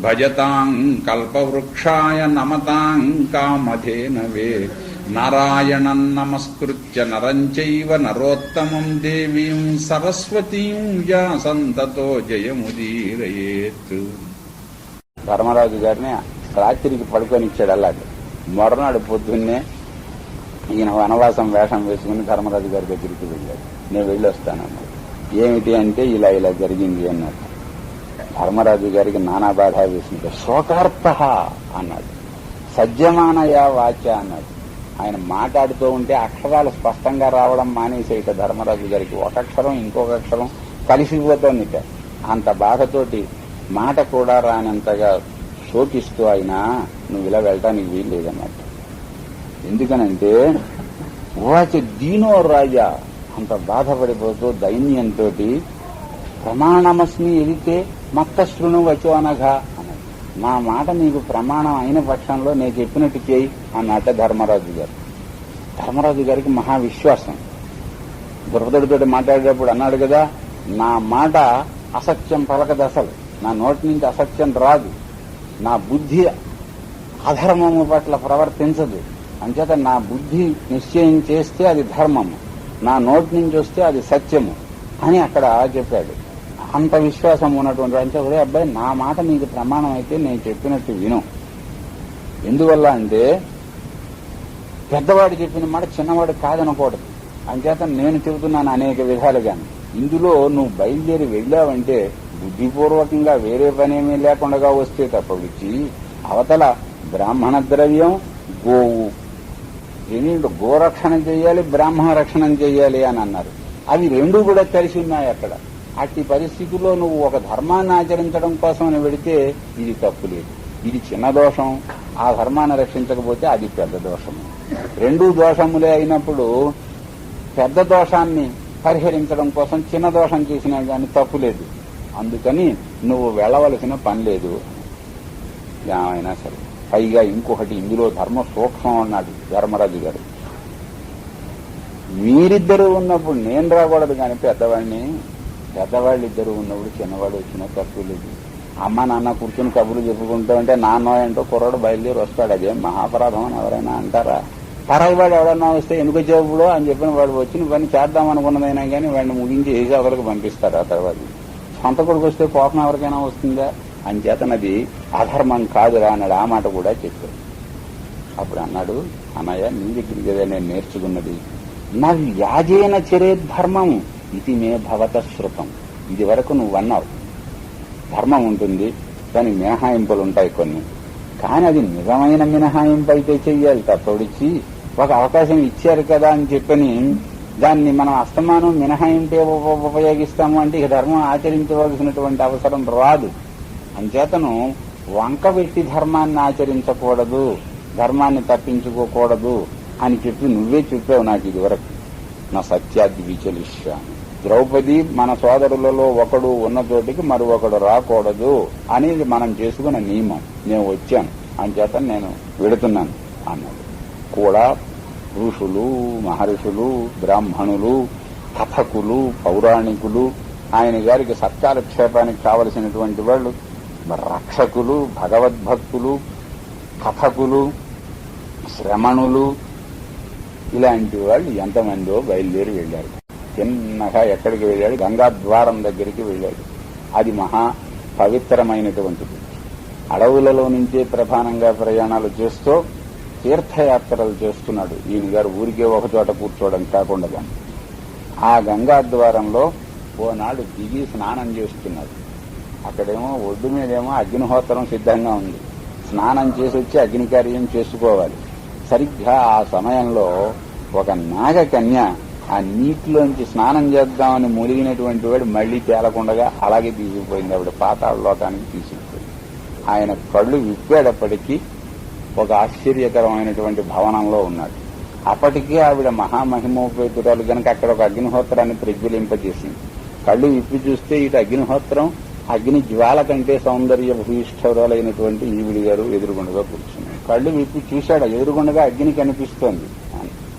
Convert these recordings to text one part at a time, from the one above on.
భజతాం కల్పవృక్షాయ నమతాం కామధేనవే నారాయణం నమస్కృత్య నరంచైవ నరోత్తమం దేవీం సరస్వతీం యాసంతతో జయముదీరయేత్. ధర్మరాజు గారిని రాత్రికి పడుకొనిచ్చాడు అలాగే మరునాడు పొద్దున్నే ఈయన వనవాసం వేషం వేసుకుని ధర్మరాజు గారి దగ్గరికి వెళ్ళాడు. నేను వెళ్ళొస్తానన్నాడు. ఏమిటి అంటే ఇలా ఇలా జరిగింది అన్నాడు ధర్మరాజు గారికి నానా బాధ వేసింది. శోకార్త అన్నాడు. సజ్జమానయా వాచ అన్నాడు. ఆయన మాట్లాడుతూ ఉంటే అక్షరాలు స్పష్టంగా రావడం మానేసేట ధర్మరాజు గారికి. ఒక అక్షరం ఇంకొక అక్షరం కలిసిపోతోంది ఇక. అంత బాధతోటి మాట కూడా రానంతగా శోకిస్తూ ఆయన నువ్వు ఇలా వెళ్ళటానికి వీలు లేదన్నట్టు ఎందుకనంటే వాచ దీనో రాజా అంత బాధపడిపోతూ దైన్యంతో ప్రమాణమస్మి ఎదితే మత్త శృణు వచ్చు అనగా నా మాట నీకు ప్రమాణం అయిన పక్షంలో నేను చెప్పినట్టు చేయి అన్నట్ట ధర్మరాజు గారు. ధర్మరాజు గారికి మహా విశ్వాసం ద్రౌపదుడితో మాట్లాడేటప్పుడు అన్నాడు కదా నా మాట అసత్యం పలకదు అసలు. నా నోటి నుంచి అసత్యం రాదు. నా బుద్ధి అధర్మము పట్ల ప్రవర్తించదు. అంచేత నా బుద్ధి నిశ్చయం చేస్తే అది ధర్మము. నా నోటి నుంచి వస్తే అది సత్యము అని అక్కడ చెప్పాడు. అంత విశ్వాసం ఉన్నటువంటి అంటే ఒరే అబ్బాయి నా మాట నీకు ప్రమాణం అయితే నేను చెప్పినట్టు విను. ఎందువల్ల అంటే పెద్దవాడు చెప్పిన మాట చిన్నవాడు కాదనకూడదు. అంచేత నేను చెబుతున్నాను అనేక విధాలుగాను ఇందులో నువ్వు బయలుదేరి వెళ్ళావంటే బుద్ధిపూర్వకంగా వేరే పనేమీ లేకుండా వస్తే తప్ప విడిచి అవతల బ్రాహ్మణ ద్రవ్యం గోవు. ఏంటంటే గోరక్షణ చేయాలి బ్రాహ్మణ రక్షణ చేయాలి అని అన్నారు. అవి రెండు కూడా కలిసి ఉన్నాయి అక్కడ. అట్టి పరిస్థితుల్లో నువ్వు ఒక ధర్మాన్ని ఆచరించడం కోసం వెడితే ఇది తప్పు లేదు. ఇది చిన్న దోషం. ఆ ధర్మాన్ని రక్షించకపోతే అది పెద్ద దోషము. రెండు దోషములే అయినప్పుడు పెద్ద దోషాన్ని పరిహరించడం కోసం చిన్న దోషం చేసినా కానీ తప్పు లేదు. అందుకని నువ్వు వెళ్ళవలసిన పని లేదు. ఏమైనా సరే. పైగా ఇంకొకటి ఇందులో ధర్మ సూక్ష్మం అన్నాడు ధర్మరాజు గారు. మీరిద్దరూ ఉన్నప్పుడు నేను రాకూడదు కానీ పెద్దవాడిని పెద్దవాళ్ళు ఇద్దరు ఉన్నప్పుడు చిన్నవాడు వచ్చినా తప్పు లేదు. అమ్మ నాన్న కూర్చుని కబుర్లు చెప్పుకుంటూ ఉంటే నాన్న ఏంటో కుర్రాడు బయలుదేరి వస్తాడు. అదేం మహాపరాధం అని ఎవరైనా అంటారా? పరాయి వాడు ఎవడన్నా వస్తే ఎందుకు వచ్చేప్పుడు అని చెప్పిన వాడు వచ్చిన పని చేద్దాం అనుకున్నదైనా కానీ వాడిని ముగించి వేసి అవతలకు పంపిస్తారు ఆ తర్వాత? సొంత కొడుకు వస్తే కోపం ఎవరికైనా వస్తుందా? అంచేతనది అధర్మం కాదురా అన్నాడు. ఆ మాట కూడా చెప్పాడు. అప్పుడు అన్నాడు అన్నయ్య నీ దగ్గరికి కదా నేను నేర్చుకున్నది. నా వ్యాజేన చరే ధర్మం. ఇది మే భవత శృతం. ఇది వరకు నువ్వు అన్నావు. ధర్మం ఉంటుంది దాని మినహాయింపులు ఉంటాయి కొన్ని. కానీ అది నిజమైన మినహాయింపు అయితే చెయ్యాలి తప్పొడిచి ఒక అవకాశం ఇచ్చారు కదా అని చెప్పని దాన్ని మనం అస్తమానం మినహాయింపే ఉపయోగిస్తాము అంటే ఇక ధర్మం ఆచరించవలసినటువంటి అవసరం రాదు. అంచేతను వంక పెట్టి ధర్మాన్ని ఆచరించకూడదు ధర్మాన్ని తప్పించుకోకూడదు అని చెప్పి నువ్వే చెప్పావు నాకు ఇదివరకు. నా సత్యాది విచలిష్య ద్రౌపది మన సోదరులలో ఒకడు ఉన్న చోటికి మరి ఒకడు రాకూడదు అనేది మనం చేసుకున్న నియమం. నేను వచ్చాను. అంచేత నేను వెడుతున్నాను అన్నాడు. కూడా ఋషులు మహర్షులు బ్రాహ్మణులు కథకులు పౌరాణికులు ఆయన గారికి సత్కాలక్షేపానికి కావలసినటువంటి వాళ్ళు రక్షకులు భగవద్భక్తులు కథకులు శ్రమణులు ఇలాంటి వాళ్ళు ఎంతమందో బయలుదేరి వెళ్ళారు. చిన్నగా ఎక్కడికి వెళ్ళాడు? గంగా ద్వారం దగ్గరికి వెళ్ళాడు. అది మహా పవిత్రమైనటువంటిది. అడవులలో నుంచే ప్రధానంగా ప్రయాణాలు చేస్తూ తీర్థయాత్రలు చేస్తున్నాడు. ఈయన గారు ఊరికే ఒకచోట కూర్చోవడం కాకుండా ఆ గంగా ద్వారంలో ఓనాడు దిగి స్నానం చేస్తున్నాడు. అక్కడేమో ఒడ్డు మీదేమో అగ్నిహోత్రం సిద్ధంగా ఉంది. స్నానం చేసి వచ్చి అగ్నికార్యం చేసుకోవాలి. సరిగ్గా ఆ సమయంలో ఒక నాగకన్య ఆ నీటిలోంచి స్నానం చేద్దామని మునిగినటువంటి వాడు మళ్ళీ తేలకుండగా అలాగే తీసుకుపోయింది. ఆవిడ పాతాళ లోకానికి తీసుకుపోయింది. ఆయన కళ్ళు విప్పేటప్పటికీ ఒక ఆశ్చర్యకరమైనటువంటి భవనంలో ఉన్నాడు. అప్పటికే ఆవిడ మహామహిమోపేతురాలు గనక అక్కడ ఒక అగ్నిహోత్రాన్ని ప్రజ్వలింపజేసింది. కళ్ళు విప్పి చూస్తే ఇటు అగ్నిహోత్రం అగ్ని జ్వాల కంటే సౌందర్య భూయిష్ఠరాలైనటువంటి ఈవిడి గారు ఎదురుగుండగా కూర్చున్నాడు కళ్ళు విప్పి చూశాడు. ఎదురుగుండగా అగ్ని కనిపిస్తోంది.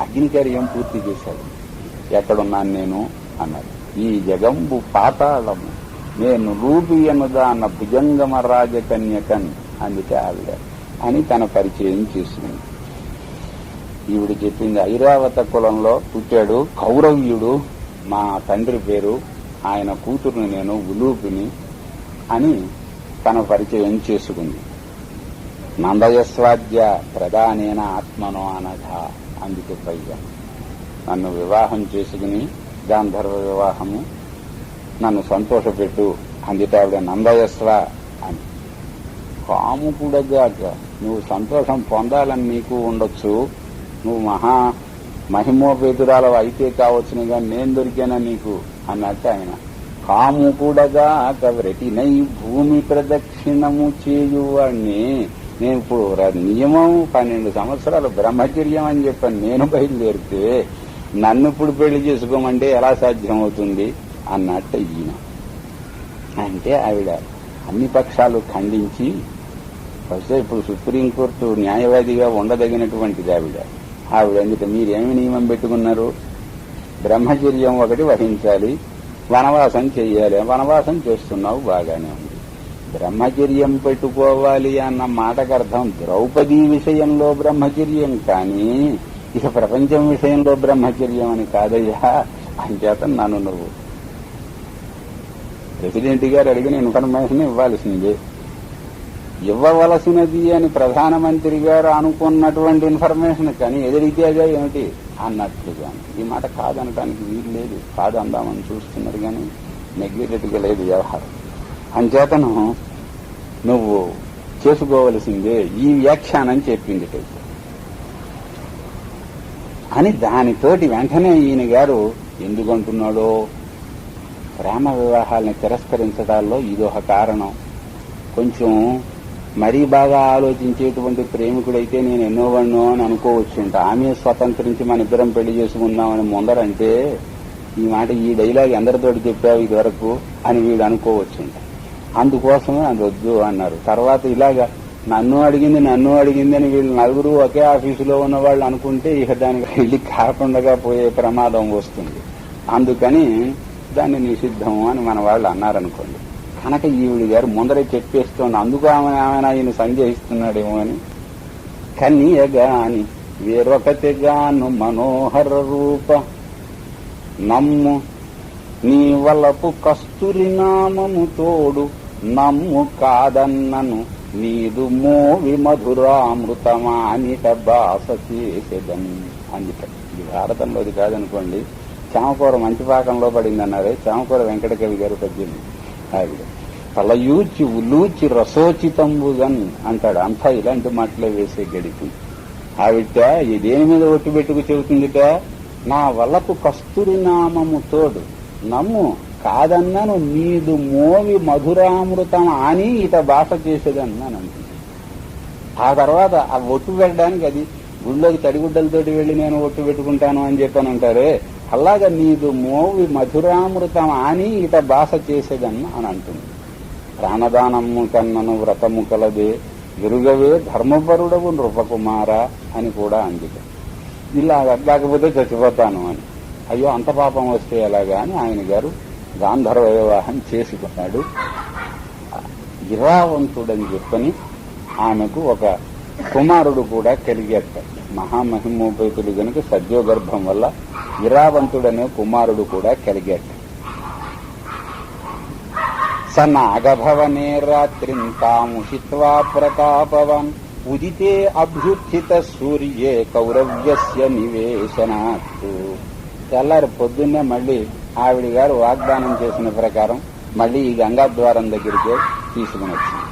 అగ్ని కార్యం పూర్తి చేశాడు. ఎక్కడున్నాను నేను అన్నాడు ఈ జగంబు పాతాళము నేను రూపి అన్న భుజంగమ రాజకన్యకన్ అందుకే ఆవిడ అని తన పరిచయం చేసింది ఈవిడ చెప్పింది ఐరావత కులంలో పుట్టాడు కౌరవ్యుడు మా తండ్రి పేరు ఆయన కూతురుని నేను ఉలూపిని అని తన పరిచయం చేసుకుంది. నందయస్వాద్య ప్రధానేన ఆత్మనో అనధ అందుకు పైగా. నన్ను వివాహం చేసుకుని గాంధర్వ వివాహము నన్ను సంతోషపెట్టు అందుకే ఆవిడ నందయస్వ అని. కాముకుడగాక నువ్వు సంతోషం పొందాలని నీకు ఉండొచ్చు. నువ్వు మహా మహిమోపేతురాలు అయితే కావచ్చును కానీ నేను దొరికానా నీకు? అన్నట్టు ఆయన. కాముకుడగా కవరెటినై భూమి ప్రదక్షిణము చేయువాణ్ణి. నేను ఇప్పుడు ర- నియమం పన్నెండు సంవత్సరాలు బ్రహ్మచర్యం అని చెప్పాను నేను బయలుదేరితే నన్ను ఇప్పుడు పెళ్ళి చేసుకోమంటే ఎలా సాధ్యం అవుతుంది అన్నట్టు ఈయన. అంటే ఆవిడ అన్ని పక్షాలు ఖండించి ఫస్ట్ ఇప్పుడు సుప్రీంకోర్టు న్యాయవాదిగా ఉండదగినటువంటిది ఆవిడ. ఆవిడ ఎందుకు మీరేమి నియమం పెట్టుకున్నారు? బ్రహ్మచర్యం ఒకటి వహించాలి వనవాసం చేయాలి. వనవాసం చేస్తున్నావు బాగానే ఉంది. బ్రహ్మచర్యం పెట్టుకోవాలి అన్న మాటకు అర్థం ద్రౌపదీ విషయంలో బ్రహ్మచర్యం కానీ ఇక ప్రపంచం విషయంలో బ్రహ్మచర్యం అని కాదయ్యా. అంచేత నన్ను నువ్వు. ప్రెసిడెంట్ గారు అడిగిన ఇన్ఫర్మేషన్ ఇవ్వాల్సిందే. ఇవ్వవలసినది అని ప్రధానమంత్రి గారు అనుకున్నటువంటి ఇన్ఫర్మేషన్ కానీ ఎదురితేగా ఏమిటి? అన్నట్లుగా. ఈ మాట కాదనటానికి వీలు లేదు. కాదు అందామని చూస్తున్నారు కానీ నెగ్లిజెంట్గా లేదు వ్యవహారం. అంచేతను నువ్వు చేసుకోవలసిందే ఈ వ్యాఖ్యానం చెప్పింది. టైపు అని దానితోటి వెంటనే ఈయన గారు ఎందుకంటున్నాడో ప్రేమ వివాహాలని తిరస్కరించడాల్లో ఇదొక కారణం. కొంచెం మరీ బాగా ఆలోచించేటువంటి ప్రేమికుడైతే నేను ఎన్నో వాడినో అని అనుకోవచ్చుంట. ఆమె స్వతంత్రించి మన ఇద్దరం పెళ్ళి చేసుకుందామని ముందరంటే ఈ మాట ఈ డైలాగ్ ఎందరితోటి చెప్పావు ఇది వరకు అని వీడు అనుకోవచ్చుంట. అందుకోసమే అది వద్దు అన్నారు. తర్వాత ఇలాగా నన్ను అడిగింది నన్ను అడిగింది అని వీళ్ళు నలుగురు ఒకే ఆఫీసులో ఉన్న వాళ్ళు అనుకుంటే ఇక దానికి వెళ్ళి కాకుండా పోయే ప్రమాదం వస్తుంది. అందుకని దాన్ని నిషిద్ధం అని మన వాళ్ళు అన్నారనుకోండి. కనుక ఈవిడి గారు ముందరే చెప్పేస్తోంది అందుకు ఆమె ఆమె ఈయన సందేహిస్తున్నాడేమో అని. కన్యగాని వేరొకటిగాను మనోహర రూప నమ్ము నీ వలపు కస్తూరి నామము తోడు నమ్ము కాదన్నను. నీదు మోవి మధురామృతమానిట బాస చేసేదని అందుక ఇది భారతంలోది కాదనుకోండి. చామకూర మంచి పాకంలో పడిందన్నారే. చామకూర వెంకటకవి గారు పద్యం ఆవిడ తలయూచి ఉలూచి రసోచితంబుగన్ అంటాడు. అంతా ఇలాంటి మాటలే వేసే గడిపి ఆవిడ ఈ దేని మీద ఒట్టు పెట్టుకు చెబుతుందిట? నా వలకు కస్తూరి నామము తోడు నమ్ము కాదన్నాను నీదు మోవి మధురామృతం అని ఇత భాష చేసేది అన్నాను. ఆ తర్వాత ఆ ఒట్టు పెట్టడానికి అది గుళ్ళోకి తడిగుడ్డలతోటి వెళ్ళి నేను ఒట్టు పెట్టుకుంటాను అని చెప్పాను అంటారే అలాగా నీదు మోవి మధురామృతం అని ఇత భాష చేసేదన్న అని అంటుంది. ప్రాణదానము కన్నను వ్రతము కలదే ఎరుగవే ధర్మపరుడవు నృపకుమార అని కూడా అందుకే. ఇలా కాకపోతే చచ్చిపోతాను అని. అయ్యో అంత పాపం వస్తే ఎలాగా అని ఆయన గారు గాంధర్వ వివాహం చేసుకున్నాడు. ఇరావంతుడని చెప్పని ఆమెకు ఒక కుమారుడు కూడా కలిగేట. మహామహిమోపేతుడు గనుక సద్యోగర్భం వల్ల ఇరావంతుడనే కుమారుడు కూడా కలిగేట. స నాగభవనే రాత్రిం తాముషిత్వా ప్రతాపవాన్. ఉదితే అభ్యుత్థిత సూర్యే కౌరవ్యస్య నివేశనాత్తు. తెల్లారి పొద్దున్నే మళ్ళీ ఆవిడ గారు వాగ్దానం చేసిన ప్రకారం మళ్ళీ ఈ గంగాద్వారం దగ్గరికే తీసుకుని వచ్చింది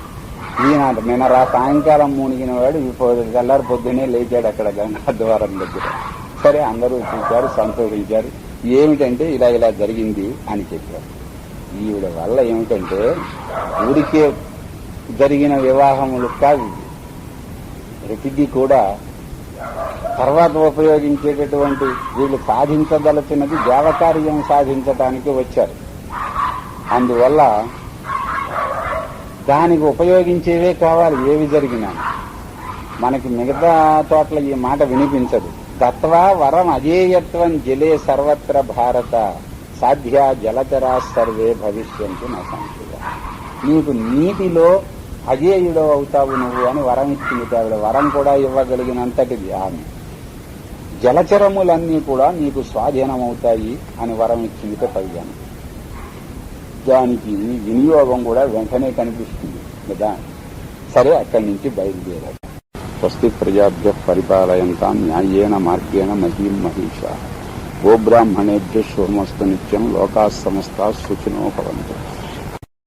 ఈనాడు నిన్న రా సాయంకాలం మూనిగిన వాడు ఇప్పుడు తెల్లారి పొద్దున్నే లేచాడు అక్కడ గంగాద్వారం దగ్గర. సరే అందరూ చూశారు సంతోషించారు. ఏమిటంటే ఇలా ఇలా జరిగింది అని చెప్పారు. ఈవిడ వల్ల ఏమిటంటే ఊరికే జరిగిన వివాహములు కాదు ప్రతిదీ కూడా తర్వాత ఉపయోగించేటటువంటి వీళ్ళు సాధించదలచినది దేవకార్యం సాధించటానికి వచ్చారు. అందువల్ల దానికి ఉపయోగించేవే కావాలి ఏవి జరిగినా. మనకి మిగతా చోట్ల ఈ మాట వినిపించదు. తత్వా వరం అజేయత్వం జలే సర్వత్ర భారత. సాధ్య జలచరా సర్వే భవిష్యంతి నా సంశయ. నీకు నీటిలో అజేయుడు అవుతావు నువ్వు అని వరం ఇచ్చింది ఆవిడ వరం కూడా ఇవ్వగలిగినంతటిది ఆమె. జలచరములన్నీ కూడా నీకు స్వాధీనమవుతాయి అని వరం ఇచ్చింది పైగాను దానికి వినియోగం కూడా వెంటనే కనిపిస్తుంది. కదా సరే అక్కడి నుంచి బయలుదేరాడు. స్వస్తి ప్రజాభ్య పరిపాలయంతా న్యాయేన మార్గేణ మహీం మహిష. గోబ్రాహ్మణేభ్య శుభమస్తు నిత్యం లోకా సమస్త సుఖినో భవంతు.